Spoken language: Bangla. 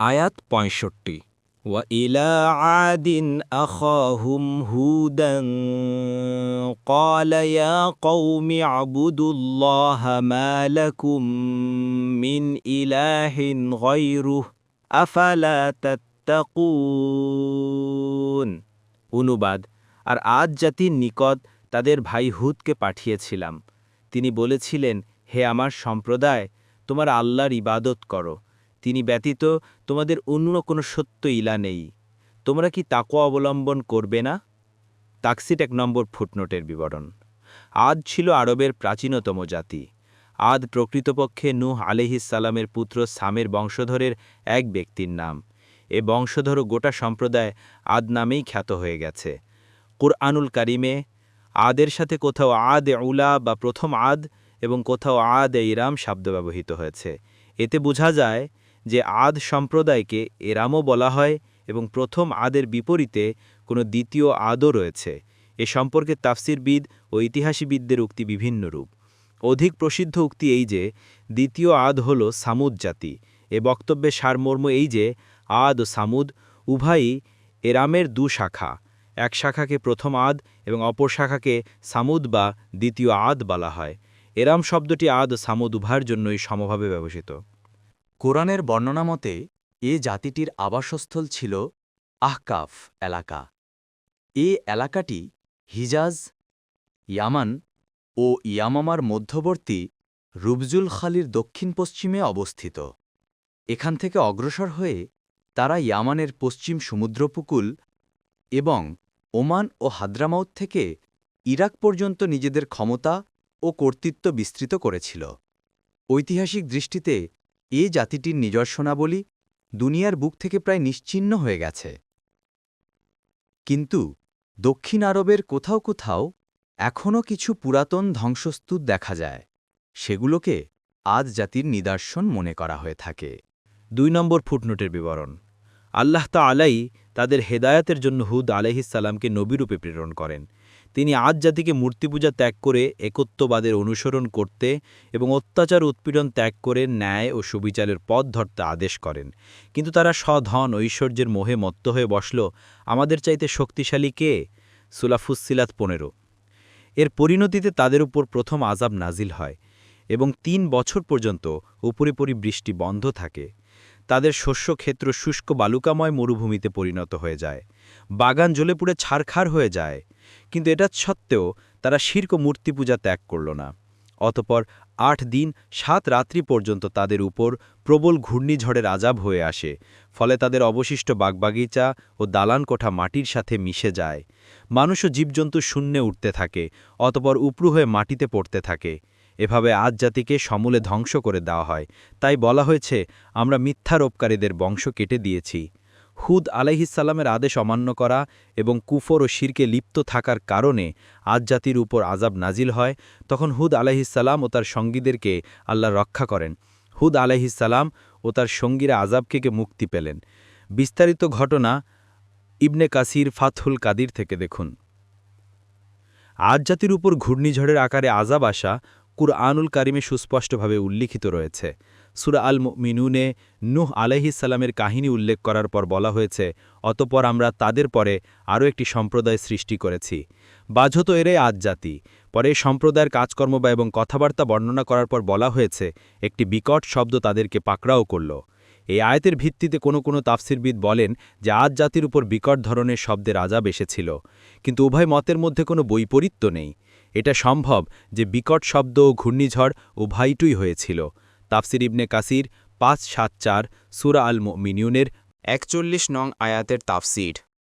আয়াত পঁয়ষট্টি وإلى عاد أخاهم هودا قال يا قوم اعبدوا الله ما لكم من إله غيره أفلا تتقون অনুবাদ আর আজ জাতির নিকট তাদের ভাই হুদকে পাঠিয়েছিলাম তিনি বলেছিলেন হে আমার সম্প্রদায় তোমার আল্লাহর ইবাদত করো তিনি ব্যতীত তোমাদের অন্য কোনো সত্য ইলা নেই। তোমরা কি তাকোয়া অবলম্বন করবে না? তাকসিট এক নম্বর ফুটনোটের বিবরণ। আদ ছিল আরবের প্রাচীনতম জাতি। আদ প্রকৃতপক্ষে নূহ আলিহিসালামের পুত্র সামের বংশধরের এক ব্যক্তির নাম। এ বংশধর গোটা সম্প্রদায় আদ নামেই খ্যাত হয়ে গেছে। কুরআনুল কারিমে, আদের সাথে কোথাও আদ উলা বা প্রথম আদ এবং কোথাও আদ ইরাম শব্দ ব্যবহৃত হয়েছে। এতে বোঝা যায় যে আদ সম্প্রদায়কে এরামও বলা হয় এবং প্রথম আদের বিপরীতে কোনো দ্বিতীয় আদও রয়েছে। এ সম্পর্কে তাফসিরবিদ ও ইতিহাসীবিদদের উক্তি বিভিন্ন রূপ। অধিক প্রসিদ্ধ উক্তি এই যে, দ্বিতীয় আদ হল সামুদ জাতি। এ বক্তব্যে সারমর্ম এই যে, আদ ও সামুদ উভয়ই এরামের দু শাখা। এক শাখাকে প্রথম আদ এবং অপর শাখাকে সামুদ বা দ্বিতীয় আদ বলা হয়। এরাম শব্দটি আদ সামুদ উভয়ের জন্যই সমভাবে ব্যবহৃত। কোরআনের বর্ণনা মতে, এ জাতিটির আবাসস্থল ছিল আহকাফ এলাকা। এ এলাকাটি হিজাজ, ইয়ামান ও ইয়ামামার মধ্যবর্তী রুবজুল খালির দক্ষিণ পশ্চিমে অবস্থিত। এখান থেকে অগ্রসর হয়ে তারা ইয়ামানের পশ্চিম সমুদ্রপুকুল এবং ওমান ও হাদ্রামাউত থেকে ইরাক পর্যন্ত নিজেদের ক্ষমতা ও কর্তৃত্ব বিস্তৃত করেছিল। ঐতিহাসিক দৃষ্টিতে এ জাতিটির নিদর্শনাবলী দুনিয়ার বুক থেকে প্রায় নিশ্চিহ্ন হয়ে গেছে। কিন্তু দক্ষিণ আরবের কোথাও কোথাও এখনও কিছু পুরাতন ধ্বংসস্তুত দেখা যায়। সেগুলোকে আজ জাতির নিদর্শন মনে করা হয়ে থাকে। দুই নম্বর ফুটনোটের বিবরণ। আল্লাহ তা আলাই তাদের হেদায়াতের জন্য হুদ আলহিসাল্লামকে নবীরূপে প্রেরণ করেন। তিনি আজ জাতিকে মূর্তিপূজা ত্যাগ করে একত্ববাদের অনুসরণ করতে এবং অত্যাচার উৎপীড়ন ত্যাগ করে ন্যায় ও সুবিচারের পথ ধরতে আদেশ করেন। কিন্তু তারা স্বধন, ঐশ্বর্যের মোহে মত্ত হয়ে বসল। আমাদের চাইতে শক্তিশালী কে? সুলাফুসিলাত পনেরো। এর পরিণতিতে তাদের উপর প্রথম আজাব নাজিল হয় এবং তিন বছর পর্যন্ত উপরিপরি বৃষ্টি বন্ধ থাকে। তাদের শস্যক্ষেত্র শুষ্ক বালুকাময় মরুভূমিতে পরিণত হয়ে যায়। বাগান জ্বলে পুড়ে ছারখার হয়ে যায়। কিন্তু এটা সত্ত্বেও তারা শির্ক মূর্তি পূজা ত্যাগ করল না। অতপর আট দিন, সাত রাত্রি পর্যন্ত তাদের উপর প্রবল ঘূর্ণিঝড়ের আজাব হয়ে আসে, ফলে তাদের অবশিষ্ট বাগবাগিচা ও দালান কোঠা মাটির সাথে মিশে যায়। মানুষ ও জীবজন্তু শূন্যে উঠতে থাকে, অতপর উপরু হয়ে মাটিতে পড়তে থাকে। এভাবে আজ জাতিকে সমূলে ধ্বংস করে দেওয়া হয়। তাই বলা হয়েছে, আমরা মিথ্যারোপকারীদের বংশ কেটে দিয়েছি। হুদ আলাইহিসাল্লামের আদেশ অমান্য করা এবং কুফর ও শিরকে লিপ্ত থাকার কারণে আজ জাতির উপর আজাব নাজিল হয়, তখন হুদ আলাইহিসাল্লাম ও তার সঙ্গীদেরকে আল্লাহ রক্ষা করেন। হুদ আলাইহিসাল্লাম ও তার সঙ্গীরা আজাবকে মুক্তি পেলেন। বিস্তারিত ঘটনা ইবনে কাসির ফাতহুল কাদির থেকে দেখুন। আজ জাতির উপর ঘূর্ণিঝড়ের আকারে আজাব আসা কুরআনুল কারিমে সুস্পষ্টভাবে উল্লিখিত রয়েছে। সুরা আল মিনুনে নুহ আলহিসাল্লামের কাহিনী উল্লেখ করার পর বলা হয়েছে, অতপর আমরা তাদের পরে আরও একটি সম্প্রদায় সৃষ্টি করেছি। বাঝত এরাই আজ জাতি। পরে সম্প্রদায়ের কাজকর্ম বা এবং কথাবার্তা বর্ণনা করার পর বলা হয়েছে, একটি বিকট শব্দ তাদেরকে পাকড়াও করল। এই আয়তের ভিত্তিতে কোনো কোনো তাফসিরবিদ বলেন যে আজ জাতির উপর বিকট ধরনের শব্দের আজাব এসেছিল। কিন্তু উভয় মতের মধ্যে কোনো বৈপরীত্য নেই। এটা সম্ভব যে বিকট শব্দ ও ঘূর্ণিঝড় উভয়টুই হয়েছিল। তাফসির ইবনে কাসির পাঁচ সাত চার সুরা আল মিনিউনের একচল্লিশ নং আয়াতের তাফসির।